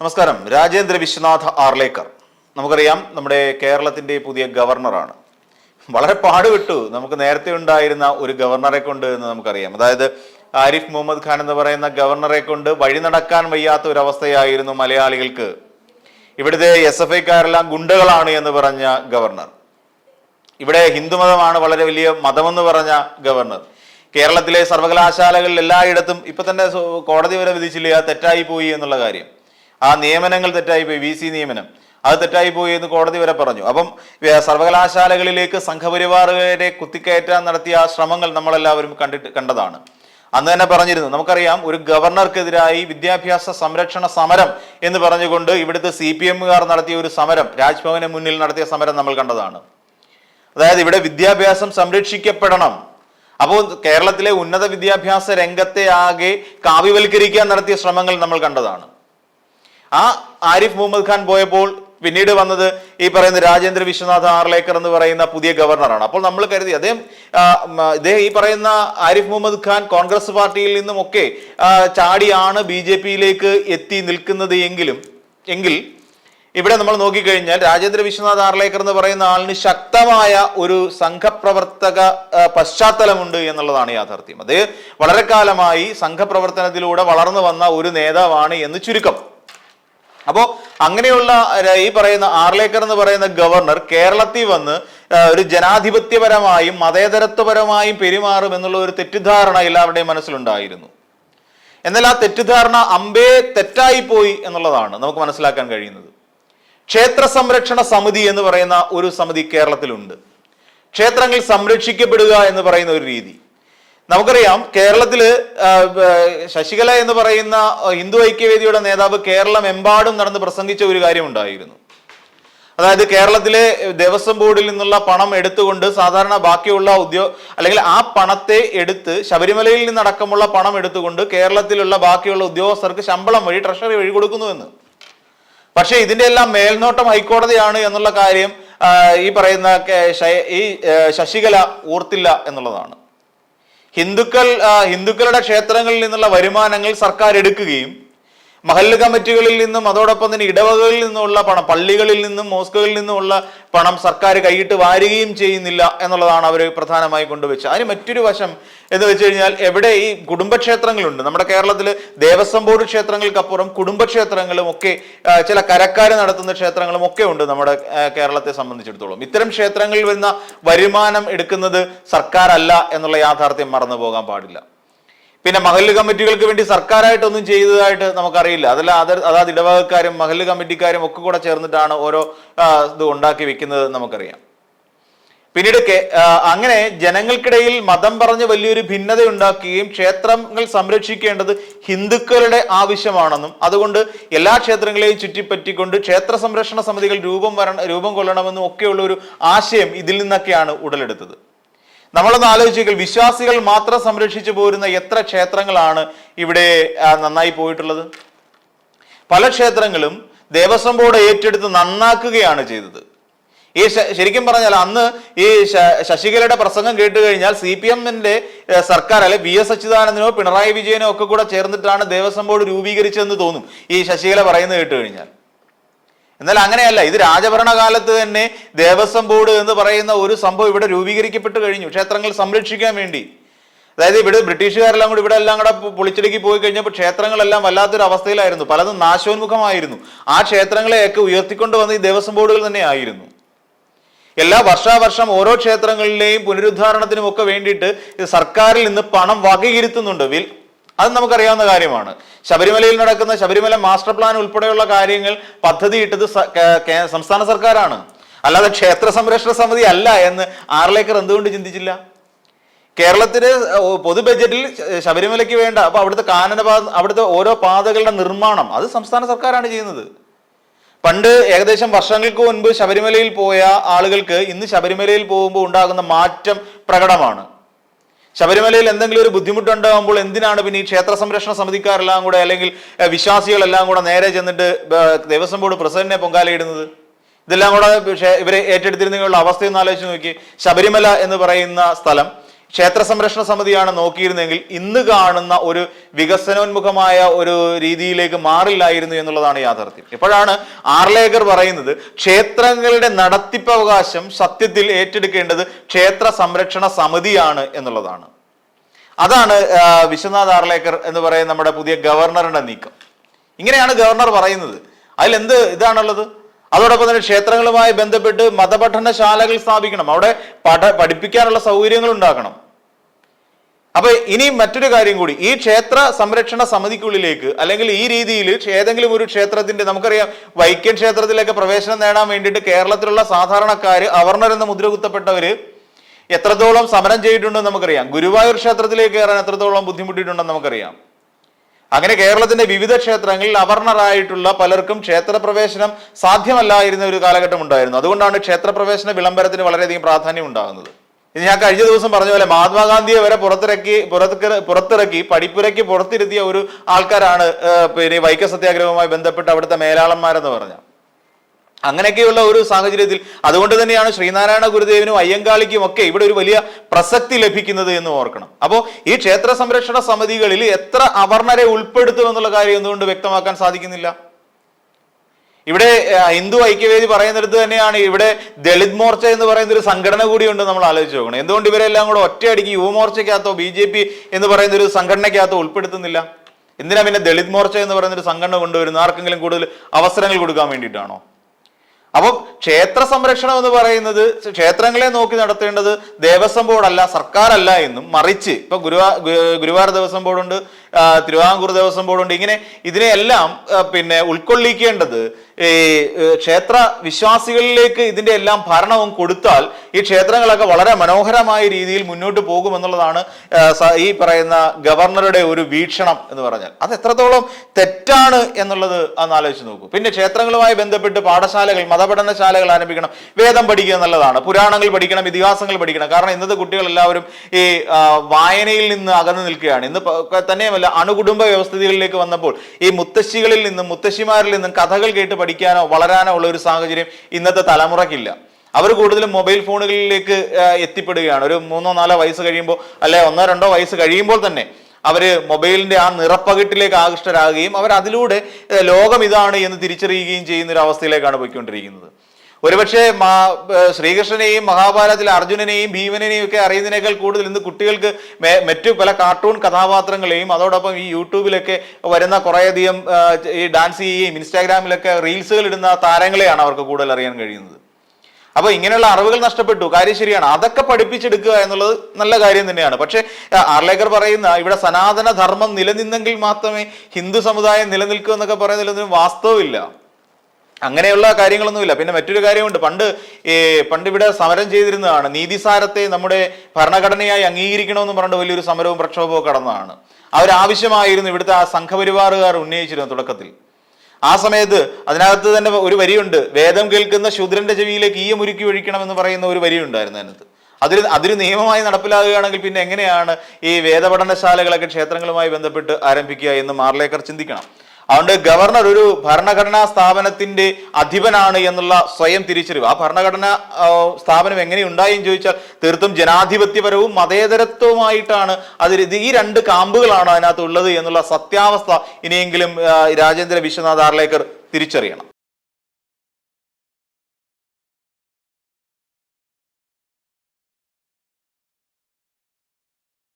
നമസ്കാരം. രാജേന്ദ്ര വിശ്വനാഥ് ആർലേക്കർ. നമുക്കറിയാം നമ്മുടെ കേരളത്തിന്റെ പുതിയ ഗവർണറാണ്. വളരെ പാടുവിട്ടു നമുക്ക് നേരത്തെ ഉണ്ടായിരുന്ന ഒരു ഗവർണറെ കൊണ്ട് എന്ന് നമുക്കറിയാം. അതായത് ആരിഫ് മുഹമ്മദ് ഖാൻ എന്ന് പറയുന്ന ഗവർണറെ കൊണ്ട് വഴി നടക്കാൻ വയ്യാത്ത ഒരു അവസ്ഥയായിരുന്നു മലയാളികൾക്ക്. ഇവിടുത്തെ എസ് എഫ് ഐക്കാരെല്ലാം ഗുണ്ടകളാണ് എന്ന് പറഞ്ഞ ഗവർണർ. ഇവിടെ ഹിന്ദുമതമാണ് വളരെ വലിയ മതമെന്ന് പറഞ്ഞ ഗവർണർ. കേരളത്തിലെ സർവകലാശാലകളിൽ എല്ലായിടത്തും ഇപ്പൊ തന്നെ കോടതി വരെ വിധിച്ചില്ല തെറ്റായി പോയി എന്നുള്ള കാര്യം. ആ നിയമനങ്ങൾ തെറ്റായി പോയി വി സി നിയമനം. അത് തെറ്റായി പോയി എന്ന് കോടതി വരെ പറഞ്ഞു. അപ്പം സർവകലാശാലകളിലേക്ക് സംഘപരിവാറുകാരെ കുത്തിക്കയറ്റാൻ നടത്തിയ ആ ശ്രമങ്ങൾ നമ്മളെല്ലാവരും കണ്ടിട്ട് കണ്ടതാണ്. അന്ന് തന്നെ പറഞ്ഞിരുന്നു നമുക്കറിയാം ഒരു ഗവർണർക്കെതിരായി വിദ്യാഭ്യാസ സംരക്ഷണ സമരം എന്ന് പറഞ്ഞുകൊണ്ട് ഇവിടുത്തെ സി പി എമ്മുകാർ നടത്തിയ ഒരു സമരം രാജ്ഭവന് മുന്നിൽ നടത്തിയ സമരം നമ്മൾ കണ്ടതാണ്. അതായത് ഇവിടെ വിദ്യാഭ്യാസം സംരക്ഷിക്കപ്പെടണം. അപ്പോൾ കേരളത്തിലെ ഉന്നത വിദ്യാഭ്യാസ രംഗത്തെ ആകെ കാവ്യവൽക്കരിക്കാൻ നടത്തിയ ശ്രമങ്ങൾ നമ്മൾ കണ്ടതാണ്. ആ ആരിഫ് മുഹമ്മദ് ഖാൻ പോയപ്പോൾ പിന്നീട് വന്നത് ഈ പറയുന്ന രാജേന്ദ്ര വിശ്വനാഥ് ആർലേക്കർ എന്ന് പറയുന്ന പുതിയ ഗവർണറാണ്. അപ്പോൾ നമ്മൾ കരുതി അദ്ദേഹം ഇദ്ദേഹം ഈ പറയുന്ന ആരിഫ് മുഹമ്മദ് ഖാൻ കോൺഗ്രസ് പാർട്ടിയിൽ നിന്നുമൊക്കെ ചാടിയാണ് ബി ജെ പിയിലേക്ക് എത്തി നിൽക്കുന്നത് എങ്കിലും എങ്കിൽ ഇവിടെ നമ്മൾ നോക്കിക്കഴിഞ്ഞാൽ രാജേന്ദ്ര വിശ്വനാഥ് ആർലേക്കർ എന്ന് പറയുന്ന ആളിന് ശക്തമായ ഒരു സംഘപ്രവർത്തക പശ്ചാത്തലമുണ്ട് എന്നുള്ളതാണ് യാഥാർത്ഥ്യം. അത് വളരെ കാലമായി സംഘപ്രവർത്തനത്തിലൂടെ വളർന്നു വന്ന ഒരു നേതാവാണ് എന്ന് ചുരുക്കം. അപ്പോ അങ്ങനെയുള്ള ഈ പറയുന്ന ആർലേക്കർ എന്ന് പറയുന്ന ഗവർണർ കേരളത്തിൽ വന്ന് ഒരു ജനാധിപത്യപരമായും മതേതരത്വപരമായും പെരുമാറും എന്നുള്ള ഒരു തെറ്റിദ്ധാരണ എല്ലാവരുടെയും മനസ്സിലുണ്ടായിരുന്നു. എന്നാൽ ആ തെറ്റിദ്ധാരണ അമ്പേ തെറ്റായിപ്പോയി എന്നുള്ളതാണ് നമുക്ക് മനസ്സിലാക്കാൻ കഴിയുന്നത്. ക്ഷേത്ര സംരക്ഷണ സമിതി എന്ന് പറയുന്ന ഒരു സമിതി കേരളത്തിലുണ്ട്. ക്ഷേത്രങ്ങൾ സംരക്ഷിക്കപ്പെടുക എന്ന് പറയുന്ന ഒരു രീതി. നമുക്കറിയാം കേരളത്തിൽ ശശികല എന്ന് പറയുന്ന ഹിന്ദു ഐക്യവേദിയുടെ നേതാവ് കേരളം എമ്പാടും നടന്ന് പ്രസംഗിച്ച ഒരു കാര്യം ഉണ്ടായിരുന്നു അതായത് കേരളത്തിലെ ദേവസ്വം ബോർഡിൽ നിന്നുള്ള പണം എടുത്തുകൊണ്ട് സാധാരണ ബാക്കിയുള്ള ഉദ്യോഗ അല്ലെങ്കിൽ ആ പണത്തെ എടുത്ത് ശബരിമലയിൽ നിന്നടക്കമുള്ള പണം എടുത്തുകൊണ്ട് കേരളത്തിലുള്ള ബാക്കിയുള്ള ഉദ്യോഗസ്ഥർക്ക് ശമ്പളം വഴി ട്രഷറി വഴി കൊടുക്കുന്നുവെന്ന് പക്ഷേ ഇതിന്റെ എല്ലാം മേൽനോട്ടം ഹൈക്കോടതിയാണ് എന്നുള്ള കാര്യം ഈ പറയുന്ന ഈ ശശികല ഓർത്തില്ല എന്നുള്ളതാണ്. ഹിന്ദുക്കൾ ഹിന്ദുക്കളുടെ ക്ഷേത്രങ്ങളിൽ നിന്നുള്ള വരുമാനങ്ങൾ സർക്കാർ എടുക്കുകയും മഹല്ല് കമ്മിറ്റികളിൽ നിന്നും അതോടൊപ്പം തന്നെ ഇടവകളിൽ നിന്നുമുള്ള പണം പള്ളികളിൽ നിന്നും മോസ്കുകളിൽ നിന്നുമുള്ള പണം സർക്കാർ കൈയിട്ട് വാരുകയും ചെയ്യുന്നില്ല എന്നുള്ളതാണ് അവർ പ്രധാനമായി കൊണ്ടുവച്ചത്. അതിന് മറ്റൊരു വശം എന്ന് വെച്ച് കഴിഞ്ഞാൽ എവിടെ ഈ കുടുംബക്ഷേത്രങ്ങളുണ്ട്. നമ്മുടെ കേരളത്തിൽ ദേവസ്വം ബോർഡ് ക്ഷേത്രങ്ങൾക്കപ്പുറം കുടുംബക്ഷേത്രങ്ങളും ഒക്കെ ചില കരക്കാർ നടത്തുന്ന ക്ഷേത്രങ്ങളും ഒക്കെ ഉണ്ട് നമ്മുടെ കേരളത്തെ സംബന്ധിച്ചിടത്തോളം. ഇത്തരം ക്ഷേത്രങ്ങളിൽ വരുന്ന വരുമാനം എടുക്കുന്നത് സർക്കാരല്ല എന്നുള്ള യാഥാർത്ഥ്യം മറന്നു പോകാൻ പാടില്ല. പിന്നെ മഹല്ല് കമ്മിറ്റികൾക്ക് വേണ്ടി സർക്കാരായിട്ടൊന്നും ചെയ്തതായിട്ട് നമുക്കറിയില്ല. അതല്ല അത് അതാത് ഇടവകക്കാരും മഹല്ല് കമ്മിറ്റിക്കാരും ഒക്കെ കൂടെ ചേർന്നിട്ടാണ് ഓരോ ഇത് ഉണ്ടാക്കി വെക്കുന്നത് നമുക്കറിയാം. പിന്നീട് അങ്ങനെ ജനങ്ങൾക്കിടയിൽ മതം പറഞ്ഞ് വലിയൊരു ഭിന്നത ഉണ്ടാക്കുകയും ക്ഷേത്രങ്ങൾ സംരക്ഷിക്കേണ്ടത് ഹിന്ദുക്കളുടെ ആവശ്യമാണെന്നും അതുകൊണ്ട് എല്ലാ ക്ഷേത്രങ്ങളെയും ചുറ്റിപ്പറ്റിക്കൊണ്ട് ക്ഷേത്ര സംരക്ഷണ സമിതികൾ രൂപം വരണം രൂപം കൊള്ളണമെന്നും ഒക്കെയുള്ള ഒരു ആശയം ഇതിൽ നിന്നൊക്കെയാണ് ഉടലെടുത്തത്. നമ്മളൊന്ന് ആലോചിച്ചെങ്കിൽ വിശ്വാസികൾ മാത്രം സംരക്ഷിച്ചു പോരുന്ന എത്ര ക്ഷേത്രങ്ങളാണ് ഇവിടെ നന്നായി പോയിട്ടുള്ളത്? പല ക്ഷേത്രങ്ങളും ദേവസ്വം ബോർഡ് ഏറ്റെടുത്ത് നന്നാക്കുകയാണ് ചെയ്തത്. ഈ ശരിക്കും പറഞ്ഞാൽ അന്ന് ഈ ശശികലയുടെ പ്രസംഗം കേട്ട് കഴിഞ്ഞാൽ സി പി എമ്മിന്റെ സർക്കാർ അല്ലെ വി എസ് അച്യുതാനന്ദനോ പിണറായി വിജയനോ ഒക്കെ കൂടെ ചേർന്നിട്ടാണ് ദേവസ്വം ബോർഡ് രൂപീകരിച്ചതെന്ന് തോന്നും. ഈ ശശികല പറയുന്നത് കേട്ട് കഴിഞ്ഞാൽ. എന്നാൽ അങ്ങനെയല്ല ഇത് രാജഭരണകാലത്ത് തന്നെ ദേവസ്വം ബോർഡ് എന്ന് പറയുന്ന ഒരു സംഭവം ഇവിടെ രൂപീകരിക്കപ്പെട്ട് കഴിഞ്ഞു. ക്ഷേത്രങ്ങൾ സംരക്ഷിക്കാൻ വേണ്ടി. അതായത് ഇവിടെ ബ്രിട്ടീഷുകാരെല്ലാം കൂടി ഇവിടെ എല്ലാം കൂടെ പൊളിച്ചെടുക്കി പോയി കഴിഞ്ഞപ്പോൾ ക്ഷേത്രങ്ങളെല്ലാം വല്ലാത്തൊരു അവസ്ഥയിലായിരുന്നു. പലതും നാശോന്മുഖമായിരുന്നു. ആ ക്ഷേത്രങ്ങളെയൊക്കെ ഉയർത്തിക്കൊണ്ട് വന്ന ഈ ദേവസ്വം ബോർഡുകൾ തന്നെ ആയിരുന്നു. എല്ലാ വർഷാവർഷം ഓരോ ക്ഷേത്രങ്ങളിലെയും പുനരുദ്ധാരണത്തിനും ഒക്കെ വേണ്ടിയിട്ട് സർക്കാരിൽ നിന്ന് പണം വകയിരുത്തുന്നുണ്ട്. അത് നമുക്കറിയാവുന്ന കാര്യമാണ്. ശബരിമലയിൽ നടക്കുന്ന ശബരിമല മാസ്റ്റർ പ്ലാൻ ഉൾപ്പെടെയുള്ള കാര്യങ്ങൾ കേ- കേ- സംസ്ഥാന സർക്കാരാണ്. അല്ലാതെ ക്ഷേത്ര സംരക്ഷണ സമിതി അല്ല എന്ന് ആറിലേക്കർ എന്തുകൊണ്ട് ചിന്തിച്ചില്ല? കേരളത്തിലെ പൊതു ബജറ്റിൽ ശബരിമലയ്ക്ക് വേണ്ട അപ്പൊ അവിടുത്തെ കാനന അവിടുത്തെ ഓരോ പാതകളുടെ നിർമ്മാണം അത് സംസ്ഥാന സർക്കാരാണ് ചെയ്യുന്നത്. പണ്ട് ഏകദേശം വർഷങ്ങൾക്ക് മുൻപ് ശബരിമലയിൽ പോയ ആളുകൾക്ക് ഇന്ന് ശബരിമലയിൽ പോകുമ്പോൾ ഉണ്ടാകുന്ന മാറ്റം പ്രകടമാണ്. ശബരിമലയിൽ എന്തെങ്കിലും ഒരു ബുദ്ധിമുട്ടുണ്ടാകുമ്പോൾ എന്തിനാണ് പിന്നെ ഈ ക്ഷേത്ര സംരക്ഷണ സമിതിക്കാരെല്ലാം കൂടെ അല്ലെങ്കിൽ വിശ്വാസികളെല്ലാം കൂടെ നേരെ ചെന്നിട്ട് ദേവസ്വം ബോർഡ് പ്രസിഡന്റിനെ പൊങ്കാലയിടുന്നത്? ഇതെല്ലാം കൂടെ ഇവരെ ഏറ്റെടുത്തിരുന്നുള്ള അവസ്ഥയൊന്ന് ആലോചിച്ച് നോക്കി. ശബരിമല എന്ന് പറയുന്ന സ്ഥലം ക്ഷേത്ര സംരക്ഷണ സമിതിയാണ് നോക്കിയിരുന്നെങ്കിൽ ഇന്ന് കാണുന്ന ഒരു വികസനോന്മുഖമായ ഒരു രീതിയിലേക്ക് മാറില്ലായിരുന്നു എന്നുള്ളതാണ് യാഥാർത്ഥ്യം. ഇപ്പോഴാണ് ആർലേഖർ പറയുന്നത് ക്ഷേത്രങ്ങളുടെ നടത്തിപ്പവകാശം സത്യത്തിൽ ഏറ്റെടുക്കേണ്ടത് ക്ഷേത്ര സംരക്ഷണ സമിതിയാണ് എന്നുള്ളതാണ്. അതാണ് വിശ്വനാഥ് ആർലേക്കർ എന്ന് പറയുന്ന നമ്മുടെ പുതിയ ഗവർണറുടെ നീക്കം. ഇങ്ങനെയാണ് ഗവർണർ പറയുന്നത്. അതിൽ എന്ത് ഇതാണുള്ളത്? അതോടൊപ്പം തന്നെ ക്ഷേത്രങ്ങളുമായി ബന്ധപ്പെട്ട് മതപഠനശാലകൾ സ്ഥാപിക്കണം. അവിടെ പഠ പഠിപ്പിക്കാനുള്ള സൗകര്യങ്ങൾ ഉണ്ടാക്കണം അപ്പൊ ഇനി മറ്റൊരു കാര്യം കൂടി. ഈ ക്ഷേത്ര സംരക്ഷണ സമിതിക്കുള്ളിലേക്ക് അല്ലെങ്കിൽ ഈ രീതിയിൽ ഏതെങ്കിലും ഒരു ക്ഷേത്രത്തിന്റെ നമുക്കറിയാം വൈക്കം ക്ഷേത്രത്തിലേക്ക് പ്രവേശനം നേടാൻ വേണ്ടിയിട്ട് കേരളത്തിലുള്ള സാധാരണക്കാര് അവർണർ എന്ന മുദ്ര കുത്തപ്പെട്ടവര് എത്രത്തോളം സമരം ചെയ്തിട്ടുണ്ടെന്ന് നമുക്കറിയാം. ഗുരുവായൂർ ക്ഷേത്രത്തിലേക്ക് കയറാൻ എത്രത്തോളം ബുദ്ധിമുട്ടിയിട്ടുണ്ടെന്ന് നമുക്കറിയാം. അങ്ങനെ കേരളത്തിന്റെ വിവിധ ക്ഷേത്രങ്ങളിൽ അവർണറായിട്ടുള്ള പലർക്കും ക്ഷേത്രപ്രവേശനം സാധ്യമല്ലായിരുന്ന ഒരു കാലഘട്ടം ഉണ്ടായിരുന്നു. അതുകൊണ്ടാണ് ക്ഷേത്രപ്രവേശന വിളംബരത്തിന് വളരെയധികം പ്രാധാന്യം ഉണ്ടാകുന്നത്. ഇനി ഞാൻ കഴിഞ്ഞ ദിവസം പറഞ്ഞ പോലെ മഹാത്മാഗാന്ധിയെ വരെ പുറത്തിറക്കി പുറത്ത് പുറത്തിറക്കി പഠിപ്പുരയ്ക്ക് പുറത്തിരുത്തിയ ഒരു ആൾക്കാരാണ് പിന്നെ വൈക്കം സത്യാഗ്രഹവുമായി ബന്ധപ്പെട്ട് അവിടുത്തെ മേലാളന്മാരെന്ന് പറഞ്ഞ. അങ്ങനെയൊക്കെയുള്ള ഒരു സാഹചര്യത്തിൽ അതുകൊണ്ട് തന്നെയാണ് ശ്രീനാരായണ ഗുരുദേവനും അയ്യങ്കാളിക്കും ഒക്കെ ഇവിടെ ഒരു വലിയ പ്രസക്തി ലഭിക്കുന്നത് എന്ന് ഓർക്കണം. അപ്പോൾ ഈ ക്ഷേത്ര സംരക്ഷണ സമിതികളിൽ എത്ര അവർണരെ ഉൾപ്പെടുത്തും എന്നുള്ള കാര്യം എന്തുകൊണ്ട് വ്യക്തമാക്കാൻ സാധിക്കുന്നില്ല? ഇവിടെ ഹിന്ദു ഐക്യവേദി പറയുന്നിടത്ത് തന്നെയാണ് ഇവിടെ ദളിത് മോർച്ച എന്ന് പറയുന്ന ഒരു സംഘടന കൂടിയുണ്ട് നമ്മൾ ആലോചിച്ച് നോക്കണം. എന്തുകൊണ്ട് ഇവരെല്ലാം കൂടെ ഒറ്റയടിക്ക് യുവമോർച്ചയ്ക്കകത്തോ ബി ജെ പി എന്ന് പറയുന്ന ഒരു സംഘടനയ്ക്കകത്തോ ഉൾപ്പെടുത്തുന്നില്ല? എന്തിനാ പിന്നെ ദളിത് മോർച്ച എന്ന് പറയുന്ന ഒരു സംഘടന കൊണ്ടുവരുന്നത്? ആർക്കെങ്കിലും കൂടുതൽ അവസരങ്ങൾ കൊടുക്കാൻ വേണ്ടിയിട്ടാണോ? അപ്പം ക്ഷേത്ര സംരക്ഷണം എന്ന് പറയുന്നത് ക്ഷേത്രങ്ങളെ നോക്കി നടത്തേണ്ടത് ദേവസ്വം ബോർഡല്ല സർക്കാരല്ല എന്നും മറിച്ച് ഇപ്പൊ ഗുരുവാ ഗുരുവാര ദേവസ്വം ബോർഡുണ്ട് തിരുവാങ്കൂർ ദേവസ്വം ബോർഡുണ്ട്. ഇങ്ങനെ ഇതിനെയെല്ലാം പിന്നെ ഉൾക്കൊള്ളിക്കേണ്ടത് ഈ ക്ഷേത്ര വിശ്വാസികളിലേക്ക് ഇതിന്റെ എല്ലാം ഭരണവും കൊടുത്താൽ ഈ ക്ഷേത്രങ്ങളൊക്കെ വളരെ മനോഹരമായ രീതിയിൽ മുന്നോട്ട് പോകുമെന്നുള്ളതാണ് ഈ പറയുന്ന ഗവർണറുടെ ഒരു വീക്ഷണം എന്ന് പറഞ്ഞാൽ. അത് എത്രത്തോളം തെറ്റാണ് എന്നുള്ളത് അന്ന് ആലോചിച്ച് നോക്കൂ. പിന്നെ ക്ഷേത്രങ്ങളുമായി ബന്ധപ്പെട്ട് പാഠശാലകൾ മതപഠനശാലകൾ ആരംഭിക്കണം. വേദം പഠിക്കുക എന്നുള്ളതാണ്. പുരാണങ്ങൾ പഠിക്കണം ഇതിഹാസങ്ങൾ പഠിക്കണം. കാരണം ഇന്നത്തെ കുട്ടികൾ എല്ലാവരും ഈ വായനയിൽ നിന്ന് അകന്നു നിൽക്കുകയാണ്. ഇന്ന് തന്നെയുമല്ല അണുകുടുംബ വ്യവസ്ഥിതികളിലേക്ക് വന്നപ്പോൾ ഈ മുത്തശ്ശികളിൽ നിന്നും മുത്തശ്ശിമാരിൽ നിന്നും കഥകൾ കേട്ട് പഠിക്കാനോ വളരാനോ ഉള്ള ഒരു സാഹചര്യം ഇന്നത്തെ തലമുറക്കില്ല. അവർ കൂടുതലും മൊബൈൽ ഫോണുകളിലേക്ക് എത്തിപ്പെടുകയാണ്. ഒരു മൂന്നോ നാലോ വയസ്സ് കഴിയുമ്പോൾ അല്ലെ ഒന്നോ രണ്ടോ വയസ്സ് കഴിയുമ്പോൾ തന്നെ അവർ മൊബൈലിന്റെ ആ നിറപ്പകിട്ടിലേക്ക് ആകൃഷ്ടരാകുകയും അവർ അതിലൂടെ ലോകം ഇതാണ് എന്ന് തിരിച്ചറിയുകയും ചെയ്യുന്ന ഒരു അവസ്ഥയിലേക്കാണ് പോയിക്കൊണ്ടിരിക്കുന്നത്. ഒരുപക്ഷെ മാ- ശ്രീകൃഷ്ണനെയും മഹാഭാരതത്തിലെ അർജുനനെയും ഭീമനെയും ഒക്കെ അറിയുന്നതിനേക്കാൾ കൂടുതൽ ഇന്ന് കുട്ടികൾക്ക് മറ്റു പല കാർട്ടൂൺ കഥാപാത്രങ്ങളെയും അതോടൊപ്പം ഈ യൂട്യൂബിലൊക്കെ വരുന്ന കുറേയധികം ഈ ഡാൻസ് ചെയ്യുകയും ഇൻസ്റ്റാഗ്രാമിലൊക്കെ റീൽസുകൾ ഇടുന്ന താരങ്ങളെയാണ് അവർക്ക് കൂടുതൽ അറിയാൻ കഴിയുന്നത്. അപ്പൊ ഇങ്ങനെയുള്ള അറിവുകൾ നഷ്ടപ്പെട്ടു. കാര്യം ശരിയാണ്. അതൊക്കെ പഠിപ്പിച്ചെടുക്കുക എന്നുള്ളത് നല്ല കാര്യം തന്നെയാണ്. പക്ഷേ ആർലേക്കർ പറയുന്ന ഇവിടെ സനാതന ധർമ്മം നിലനിന്നെങ്കിൽ മാത്രമേ ഹിന്ദു സമുദായം നിലനിൽക്കൂ എന്നൊക്കെ പറയുന്നതിലൊന്നും വാസ്തവമില്ല. അങ്ങനെയുള്ള കാര്യങ്ങളൊന്നുമില്ല. പിന്നെ മറ്റൊരു കാര്യമുണ്ട്. പണ്ട് പണ്ട് ഇവിടെ സമരം ചെയ്തിരുന്നതാണ്. നീതിസാരത്തെ നമ്മുടെ ഭരണഘടനയായി അംഗീകരിക്കണമെന്ന് പറഞ്ഞിട്ട് വലിയൊരു സമരവും പ്രക്ഷോഭവും കടന്നതാണ് അവരാവശ്യമായിരുന്നു ഇവിടുത്തെ ആ സംഘപരിവാറുകാർ ഉന്നയിച്ചിരുന്നു തുടക്കത്തിൽ. ആ സമയത്ത് അതിനകത്ത് തന്നെ ഒരു വരിയുണ്ട്. വേദം കേൾക്കുന്ന ശൂദ്രന്റെ ചെവിയിലേക്ക് ഈ മുരുക്കി ഒഴിക്കണം എന്ന് പറയുന്ന ഒരു വരിയുണ്ടായിരുന്നു അതിനകത്ത്. അതിൽ അതൊരു നിയമമായി നടപ്പിലാകുകയാണെങ്കിൽ പിന്നെ എങ്ങനെയാണ് ഈ വേദപഠനശാലകളൊക്കെ ക്ഷേത്രങ്ങളുമായി ബന്ധപ്പെട്ട് ആരംഭിക്കുക എന്ന് മാർലേക്കർ ചിന്തിക്കണം. അതുകൊണ്ട് ഗവർണർ ഒരു ഭരണഘടനാ സ്ഥാപനത്തിന്റെ അധിപനാണ് എന്നുള്ള സ്വയം തിരിച്ചറിവ്. ആ ഭരണഘടനാ സ്ഥാപനം എങ്ങനെ ഉണ്ടായി എന്ന് ചോദിച്ചാൽ തീർത്തും ജനാധിപത്യപരവും മതേതരത്വവുമായിട്ടാണ് അതിൽ ഈ രണ്ട് കാമ്പുകളാണ് അതിനകത്തുള്ളത് എന്നുള്ള സത്യാവസ്ഥ ഇനിയെങ്കിലും രാജേന്ദ്ര വിശ്വനാഥ് ആർലേക്കർ തിരിച്ചറിയണം.